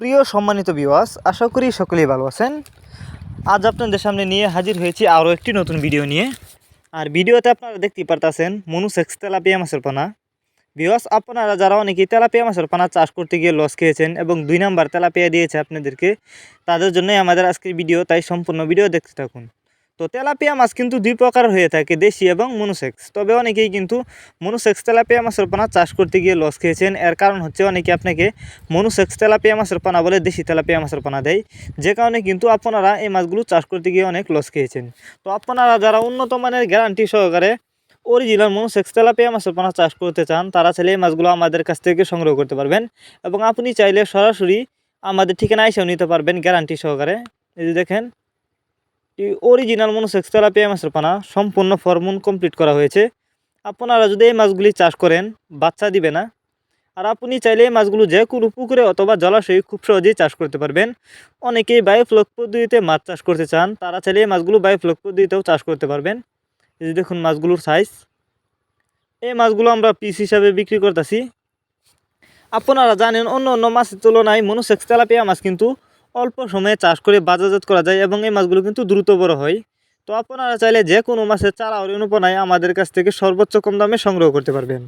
প্রিয় সম্মানিত বিওয়াস আশা করি সকলেই ভালো আছেন। আজ আপনাদের সামনে নিয়ে হাজির হয়েছি আরও একটি নতুন ভিডিও নিয়ে। আর ভিডিওতে আপনারা দেখতে পারতেছেন মনুসেক্স তেলাপিয়া মাছের পানা। বিওয়াস আপনারা যারা অনেকেই তেলাপিয়া মাছের পানা চাষ করতে গিয়ে লস খেয়েছেন এবং দুই নাম্বার তেলাপিয়া দিয়েছে আপনাদেরকে, তাদের জন্যই আমাদের আজকের ভিডিও তাই সম্পূর্ণ ভিডিও দেখতে থাকুন। তো তেলাপিয়া মাছ কিন্তু দুই প্রকার হয়ে থাকে, দেশি এবং মনুসেক্স। তবে অনেকেই কিন্তু মনুসেক্স তেলাপিয়া মাছের পানা চাষ করতে গিয়ে লস খেয়েছেন। এর কারণ হচ্ছে অনেকে আপনাকে মনুসেক্স তেলাপিয়া মাছের পানা বলে দেশি তেলাপিয়া মাছের পানা দেয়। যে কারণে কিন্তু আপনারা এই মাছগুলো চাষ করতে গিয়ে অনেক লস খেয়েছেন। তো আপনারা যারা উন্নত মানের গ্যারান্টি সহকারে অরিজিনাল মনুসেক্স তেলাপিয়া মাছের পানা চাষ করতে চান, তারা চাইলে এই মাছগুলো আমাদের কাছ থেকে সংগ্রহ করতে পারবেন এবং আপনি চাইলে সরাসরি আমাদের ঠিকানা এসেও নিতে পারবেন গ্যারান্টি সহকারে। এই যে দেখেন অরিজিনাল মনুসেক্স তেলাপিয়া মাছের পানা সম্পূর্ণ ফর্মুন কমপ্লিট করা হয়েছে। আপনারা যদি এই মাছগুলি চাষ করেন, বাচ্চা দিবে না। আর আপনি চাইলে এই মাছগুলো যে কোনো পুকুরে অথবা জলাশয়ে খুব সহজেই চাষ করতে পারবেন। অনেকেই বায়োফ্লক পদ্ধতিতে মাছ চাষ করতে চান, তারা চাইলে এই মাছগুলো বায়োফ্লক পদ্ধতিতেও চাষ করতে পারবেন। এই যে দেখুন মাছগুলোর সাইজ এই মাছগুলো আমরা পিস হিসাবে বিক্রি করতেছি। আপনারা জানেন অন্য অন্য মাছের তুলনায় মনুসেক্স তেলাপিয়া মাছ কিন্তু অল্প সময়ে চাষ করে বাজারজাত করা যায় এবং এই মাছগুলো কিন্তু দ্রুত বড় হয়। তো আপনারা চাইলে যে কোনো মাছের চারা অনুপনায় আমাদের কাছ থেকে সর্বোচ্চ কম দামে সংগ্রহ করতে পারবেন।